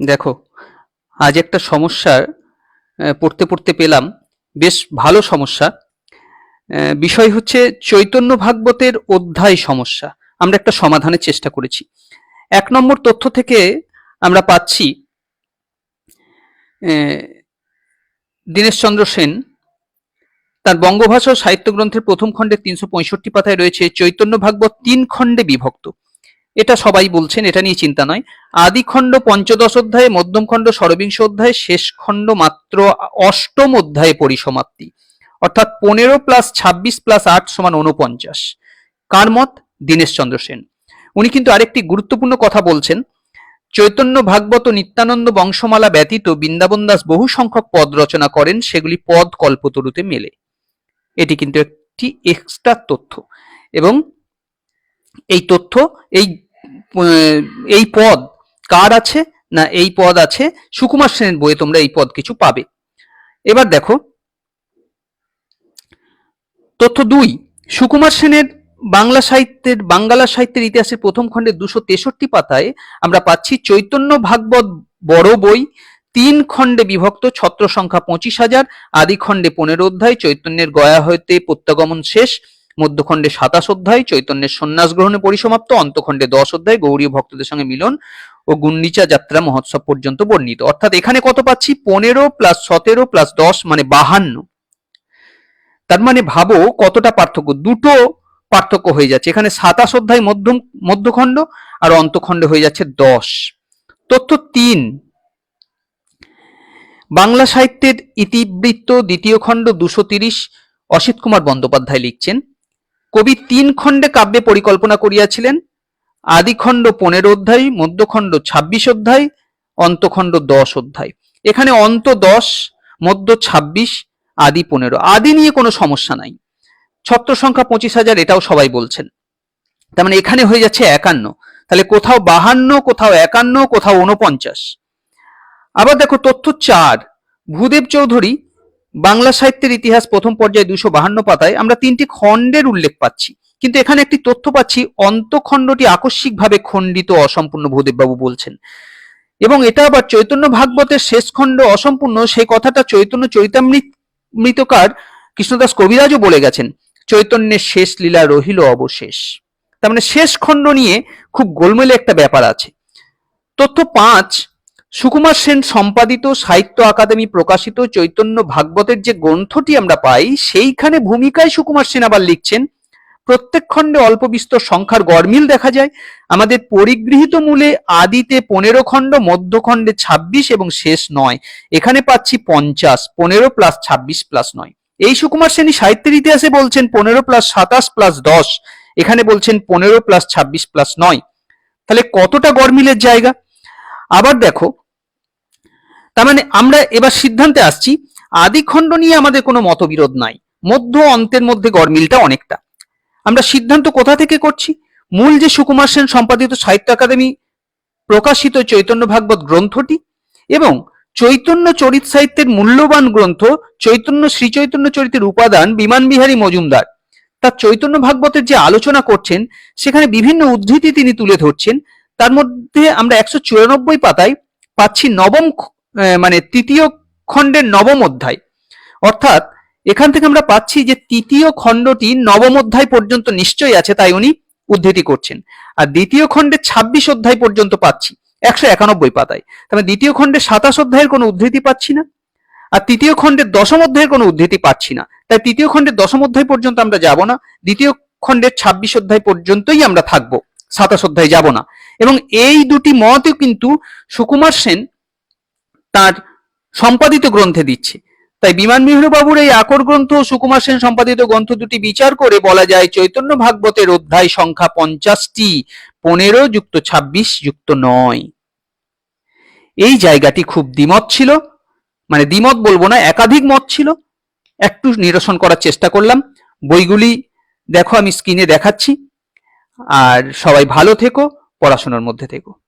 দেখো, আজ একটা সমস্যার পড়তে পড়তে পেলাম। বেশ ভালো সমস্যা। বিষয় হচ্ছে চৈতন্য ভাগবতের অধ্যায় সমস্যা। আমরা একটা সমাধানের চেষ্টা করেছি। এক নম্বর তথ্য থেকে আমরা পাচ্ছি দীনেশচন্দ্র সেন তার বঙ্গভাষা সাহিত্য গ্রন্থের প্রথম খণ্ডে তিনশো পঁয়ষট্টি পাতায় রয়েছে, চৈতন্য ভাগবত তিন খণ্ডে বিভক্ত। এটা সবাই বলছেন, এটা নিয়ে চিন্তা নয়। আদি খণ্ড পঞ্চদশ অধ্যায়ে, মধ্যম খণ্ড ষড়বিংশ অধ্যায়ে, শেষ খণ্ড মাত্র অষ্টম অধ্যায়ে পরিসমাপ্তি। অর্থাৎ পনেরো প্লাস ছাব্বিশ প্লাস আট সমান উনপঞ্চাশ কার মত? দীনেশ চন্দ্র সেন। উনি কিন্তু আরেকটি গুরুত্বপূর্ণ কথা বলছেন। চৈতন্য ভাগবত নিত্যানন্দ বংশমালা ব্যতীত বৃন্দাবন দাস বহু সংখ্যক পদ রচনা করেন, সেগুলি পদ কল্পতরুতে মেলে। এটি কিন্তু একটি এক্সট্রা তথ্য। এবং এই তথ্য, এই এই পদ কার আছে না এই পদ আছে? সুকুমার সেনের বইয়ে তোমরা এই পদ কিছু পাবে। এবার দেখো। তথ্য দুই, সুকুমার সেনের বাংলা সাহিত্যের, বাঙ্গালা সাহিত্যের ইতিহাসের প্রথম খণ্ডে দুশো তেষট্টি পাতায় আমরা পাচ্ছি চৈতন্য ভাগবত বড় বই, তিন খণ্ডে বিভক্ত ছত্র সংখ্যা পঁচিশ হাজার, আদি খণ্ডে পনেরো অধ্যায়, চৈতন্যের গয়া হইতে প্রত্যাগমন শেষ মধ্যখণ্ডে সাতাশ অধ্যায়, চৈতন্যের সন্ন্যাস গ্রহণে পরিসমাপ্ত, অন্তখণ্ডে দশ অধ্যায়, গৌরীয় ভক্তদের সঙ্গে মিলন ও গুন্ডিচা যাত্রা মহোৎসব পর্যন্ত বর্ণিত। অর্থাৎ এখানে কত পাচ্ছি? পনেরো প্লাস সতেরো প্লাস দশ মানে বাহান্ন। তার মানে ভাবো কতটা পার্থক্য? দুটো পার্থক্য হয়ে যাচ্ছে। এখানে সাতাশ অধ্যায় মধ্যম, মধ্যখণ্ড আর অন্তখণ্ড হয়ে যাচ্ছে দশ। তথ্য তিন। বাংলা সাহিত্যের ইতিবৃত্ত দ্বিতীয় খণ্ড দুশো তিরিশ, অসিত কুমার বন্দ্যোপাধ্যায় লিখছেন। কবি তিন খণ্ডে কাব্যে পরিকল্পনা করিয়াছিলেন। আদিখণ্ড পনেরো অধ্যায়, মধ্যখণ্ড ছাব্বিশ অধ্যায়, অন্তখণ্ড দশ অধ্যায়। এখানে অন্ত দশ, মধ্য ছাব্বিশ, আদি পনেরো। আদি নিয়ে কোনো সমস্যা নাই। ছত্র সংখ্যা পঁচিশ হাজার, এটাও সবাই বলছেন। তার মানে এখানে হয়ে যাচ্ছে একান্ন। তাহলে কোথাও বাহান্ন, কোথাও একান্ন, কোথাও উনপঞ্চাশ আবার দেখো তথ্য চার। ভূদেব চৌধুরী বাংলা সাহিত্যের ইতিহাস প্রথম পর্যায়ে দুশো বাহান্ন পাতায় আমরা তিনটি খণ্ডের উল্লেখ পাচ্ছি। কিন্তু এখানে একটি তথ্য পাচ্ছি, অন্তখণ্ডটি আকস্মিকভাবে খণ্ডিত অসম্পূর্ণ ভূদেববাবু বলছেন। এবং এটা আবার চৈতন্য ভাগবতের শেষ খণ্ড অসম্পূর্ণ, সেই কথাটা চৈতন্য চৈতামৃত মৃতকার কৃষ্ণদাস কবিরাজও বলে গেছেন, চৈতন্যের শেষ লীলা রহিল অবশেষ। তার মানে শেষ খণ্ড নিয়ে খুব গোলমেলে একটা ব্যাপার আছে। তথ্য পাঁচ সুকুমার সেন সম্পাদিত সাহিত্য আকাদেমি প্রকাশিত চৈতন্য ভাগবতের যে গ্রন্থটি আমরা পাই, সেইখানে ভূমিকায় সুকুমার সেন আবার লিখছেন। প্রত্যেক খণ্ডে অল্প বিস্তর সংখ্যার গরমিল দেখা যায়। আমাদের পরিগৃহীত মূলে আদিতে পনেরো খণ্ড মধ্যখণ্ডে ছাব্বিশ এবং শেষ নয়। এখানে পাচ্ছি পঞ্চাশ, পনেরো প্লাস ছাব্বিশ প্লাস নয়। এই সুকুমার সেনী সাহিত্যের ইতিহাসে বলছেন পনেরো প্লাস সাতাশ প্লাস দশ। এখানে বলছেন পনেরো প্লাস ছাব্বিশ প্লাস নয়। তাহলে কতটা গরমিলের জায়গা? আবার দেখো তার মানে আমরা এবার সিদ্ধান্তে আসছি, আদি খণ্ড নিয়ে আমাদের কোনো মতবিরোধ নাই। মধ্য অন্তের মধ্যে গরমিলটা অনেকটা। আমরা সিদ্ধান্ত কোথা থেকে করছি? মূল যে সুকুমার সেন সম্পাদিত সাহিত্য একাডেমি, প্রকাশিত চৈতন্য ভাগবত গ্রন্থটি এবং চৈতন্য চরিত সাহিত্যের মূল্যবান গ্রন্থ, চৈতন্য শ্রী চৈতন্য চরিতের উপাদান বিমান বিহারী মজুমদার। তার চৈতন্য ভাগবতের যে আলোচনা করছেন, সেখানে বিভিন্ন উদ্ধৃতি তিনি তুলে ধরছেন। তার মধ্যে আমরা একশো চুরানব্বই পাতায় পাচ্ছি নবম মানে তৃতীয় খণ্ডের নবম অধ্যায়। অর্থাৎ এখান থেকে আমরা পাচ্ছি যে তৃতীয় খণ্ডটি নবম অধ্যায় পর্যন্ত নিশ্চয়ই আছে, তাই উনি উদ্ধৃতি করছেন। আর দ্বিতীয় খণ্ডের ছাব্বিশ অধ্যায় পর্যন্ত পাচ্ছি, একশো একানব্বই পাতায়। তাহলে দ্বিতীয় খণ্ডের সাতাশ অধ্যায়ের কোনো উদ্ধৃতি পাচ্ছি না, আর তৃতীয় খণ্ডের দশম অধ্যায়ের কোনো উদ্ধৃতি পাচ্ছি না। তাই তৃতীয় খণ্ডের দশম অধ্যায় পর্যন্ত আমরা যাব না, দ্বিতীয় খণ্ডের ছাব্বিশ অধ্যায় পর্যন্তই আমরা থাকব, সাতাশ অধ্যায় যাব না। এবং এই দুটি মতও কিন্তু সুকুমার সেন তার সম্পাদিত গ্রন্থে দিচ্ছে। তাই বিমান বাবুর এই আকর গ্রন্থ সুকুমার সেন সম্পাদিত গ্রন্থ দুটি বিচার করে বলা যায় চৈতন্য ভাগবতের অধ্যায় সংখ্যা পঞ্চাশটি, পনেরো যুক্ত ছাব্বিশ যুক্ত নয়। এই জায়গাটি খুব দ্বিমত ছিল মানে দ্বিমত বলব না, একাধিক মত ছিল। একটু নিরসন করার চেষ্টা করলাম। বইগুলি দেখো, আমি স্ক্রিনে দেখাচ্ছি। আর সবাই ভালো থেকো, পড়াশোনার মধ্যে থেকো।